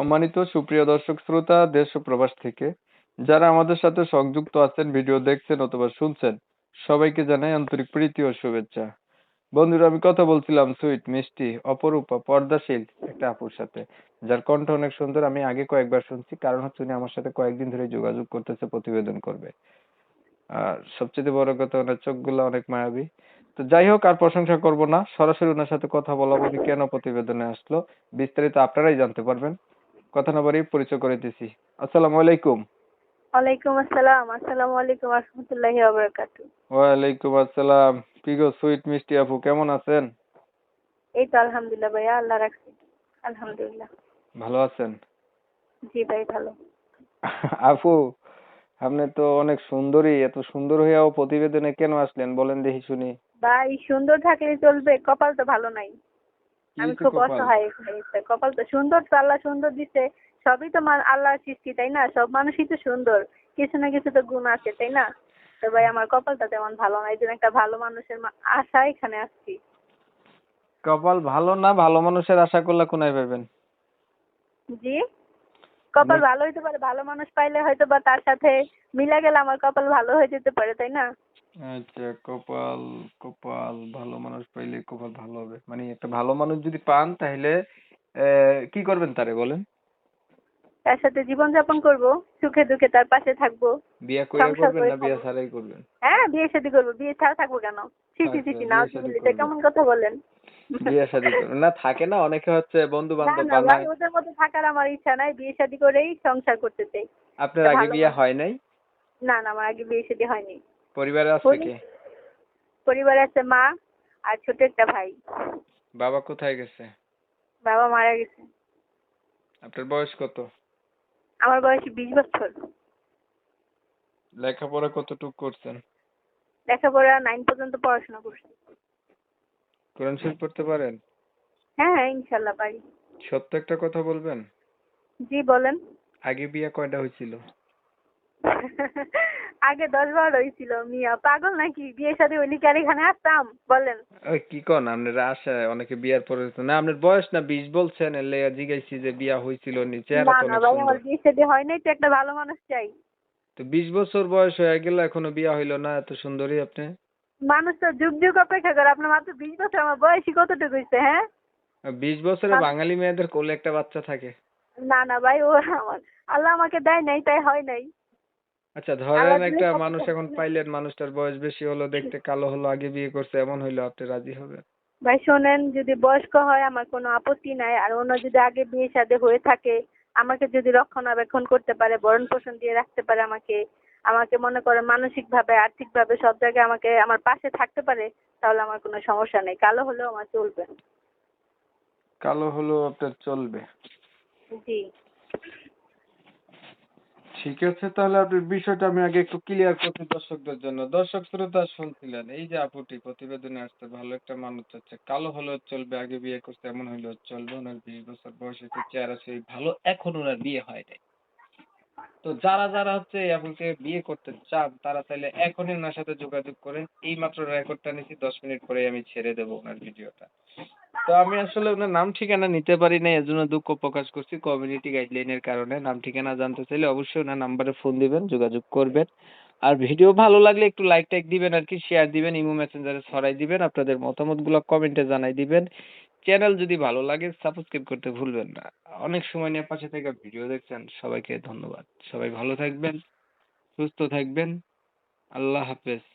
সম্মানিত সুপ্রিয় দর্শক শ্রোতা, দেশ ও প্রবাস থেকে যারা আমাদের সাথে সংযুক্ত আছেন, ভিডিও দেখছেন অথবা শুনছেন, সবাইকে জানাই আন্তরিক প্রীতি ও শুভেচ্ছা। বন্ধুরা, আমি কথা বলছিলাম সুইট, মিষ্টি, অপরূপা পর্দাশীল একটা আপুর সাথে, যার কণ্ঠ অনেক সুন্দর। আমি আগে কয়েকবার শুনছি, কারণ হচ্ছে উনি আমার সাথে কয়েকদিন ধরে যোগাযোগ করতেছে, প্রতিবেদন করবে। আর সবচেয়ে বড় কথা, ওনার চোখগুলো অনেক মায়াবী। তো যাই হোক, আর প্রশংসা করব না। সরাসরি ওনার সাথে কথা বলাবো, উনি কেন প্রতিবেদনে আসলো, বিস্তারিত আপনারাই জানতে পারবেন। কথা না বাড়িয়ে পরিচয় করে দিছি আসসালামু আলাইকুম। ওয়ালাইকুম আসসালাম। আসসালামু আলাইকুম ওয়া রাহমাতুল্লাহি রহমতুল্লাহি ওয়াবারাকাতু ওয়ালাইকুম আসসালাম। কি গো সুইট মিষ্টি আপু কেমন আছেন? এই তো আলহামদুলিল্লাহ ভাইয়া আল্লাহ রাখছি। আলহামদুলিল্লাহ। ভালো আছেন? জি ভাই ভালো। আপু আপনি তো অনেক সুন্দরী এত সুন্দর হইয়াও প্রতিবেদনে কেন আসলেন? বলেন দেখি শুনি। ভাই সুন্দর থাকলে চলবে কপাল তো ভালো নাই। আমি খুব অসহায় কপাল তো সুন্দর তো আল্লাহ সুন্দর দিছে। সবই তো আল্লাহর সৃষ্টি তাই না? সব মানুষই তো সুন্দর। কিছু না কিছু তো গুণ আছে তাই না? তো ভাই আমার কপালটা তেমন ভালো না। এই জন্য একটা ভালো মানুষের আশা এখানে আসছি। কপাল ভালো না ভালো মানুষের আশা করলে কোনায় পাবেন জি? কপাল ভালো হইতে পারে ভালো মানুষ পাইলে হয়তো বা তার সাথে মিলা গেলে আমার কপাল ভালো হয়ে যেতে পারে তাই না? আচ্ছা কপাল কপাল ভালো মানুষ পাইলে কপাল ভালো হবে। মানে একটা ভালো মানুষ যদি পান তাহলে আহ, কি করবেন তারে বলেন? তার সাথে জীবন যাপন করব সুখে দুঃখে তার পাশে থাকব। বিয়া কইরা সংসার করবেন করে না বিয়া খাব। ছাড়াই করবেন? হ্যাঁ বিয়ে শাদী করব। বিয়ে ছাড়া থাকব কেন? ছি ছি ছি ছি আচ্ছা, নাও বিয়ে শাদী বললি করবেন। কেমন কথা বলেন? বিয়া শাদী করবেন। না থাকে না অনেকে হচ্ছে বন্ধু না বান্ধব না ভাই বানায় ওদের মধ্যে থাকার আমার ইচ্ছা নাই বিয়ে শাদী করেই সংসার করতে চাই। আপনার আগে ভালো বিয়ে হয় নাই? না না আমার আগে বিয়ে শাদী হয়নি। পরিবারে আছে কে? পরিবারে আছে মা আর ছোট একটা ভাই। বাবা কোথায় গেছে? বাবা মারা গেছে। আপনার বয়স কত? আমার বয়স বিশ বছর। লেখাপড়া কতটুকু করছেন? লেখাপড়া নাইন পর্যন্ত পড়াশোনা করছি। কোরআন শরীফ পড়তে পারেন? হ্যাঁ হ্যাঁ ইনশাল্লাহ পারি। সত্য একটা কথা বলবেন? জি বলেন। আগে বিয়ে কয়টা হয়েছিল? আগে দশ বার হয়েছিল মিয়া। পাগল নাকি? বিয়ে শাদী হইলে কি আর এখানে আসতাম? বলেন। ওই কি কন? আপনারা আশা অনেকে বিয়ার পরে তো- না আপনার বয়স না বিশ বলছেন এলে জিজ্ঞাসি যে বিয়া হয়েছিল নি চেহারা না না ভাই আমার বিয়ে শাদী হয় নাই তো একটা ভালো মানুষ চাই। তো বিশ বছর বয়স হয়ে গেল এখনও বিয়া হইল না এত সুন্দরী আপনি? মানুষ তো যুগ যুগ অপেক্ষা করে আপনার মাত্র বিশ বছর আমার বয়সী কতটুকু হয়েছে হ্যাঁ? বিশ বছরে বাঙালি মেয়েদের কোলে একটা বাচ্চা থাকে। না না ভাই ও আমার আল্লাহ আমাকে দেয় নাই তাই হয় নাই। আচ্ছা ধরেন একটা মানুষ এখন পাইলেন মানুষটার বয়স বেশি হলো দেখতে কালো হলো আগে বিয়ে করছে এমন হইল আপনি রাজি হবেন? ভাই শোনেন যদি বয়স্ক হয় আমার কোনো আপত্তি নাই আর অন্য যদি আগে বিয়ে শাদী হয়ে থাকে আমাকে যদি রক্ষণাবেক্ষণ করতে পারে ভরণ পোষণ দিয়ে রাখতে পারে আমাকে আমাকে মনে করে মানসিক ভাবে আর্থিক ভাবে সব জায়গায় আমাকে আমার পাশে থাকতে পারে তাহলে আমার কোনো সমস্যা নেই। কালো হলেও আমার চলবে। কালো হলো আপনার চলবে। জি। ঠিক আছে, তাহলে আপনার বিষয়টা আমি আগে একটু ক্লিয়ার করছি দর্শকদের জন্য। দর্শক শ্রোতা শুনছিলেন, এই যে আপুটি প্রতিবেদনে আসতে ভালো একটা মানুষ হচ্ছে, কালো হলেও চলবে, আগে বিয়ে করতে এমন হইলেও চলবে, ওনার বিশ বছর বয়স হচ্ছে চেহারা সেই ভালো, এখন ওনার বিয়ে হয় নাই। তো যারা যারা হচ্ছে আপুকে বিয়ে করতে চান, তারা চাইলে এখনই ওনার সাথে যোগাযোগ করেন এই মাত্র রেকর্ডটা নিছি, দশ মিনিট পরে আমি ছেড়ে দেবো ওনার ভিডিওটা। তো আমি আসলে ওনার নাম ঠিকানা নিতে পারি না জন্য দুঃখ প্রকাশ করছি কমিউনিটি গাইডলাইনের কারণে। নাম ঠিকানা জানতে চাইলে অবশ্যই ওনার নাম্বারে ফোন দিবেন, যোগাযোগ করবেন। আর ভিডিও ভালো লাগলে একটু লাইক টাইক দিবেন আর কি শেয়ার দিবেন, ইমো মেসেঞ্জারে ছড়াই দিবেন, আপনাদের মতামতগুলো কমেন্টে জানাই দিবেন। চ্যানেল যদি ভালো লাগে সাবস্ক্রাইব করতে ভুলবেন না। অনেক সময় নিয়ে পাশে থেকে ভিডিও দেখছেন, সবাইকে ধন্যবাদ। সবাই ভালো থাকবেন, সুস্থ থাকবেন। আল্লাহ হাফেজ।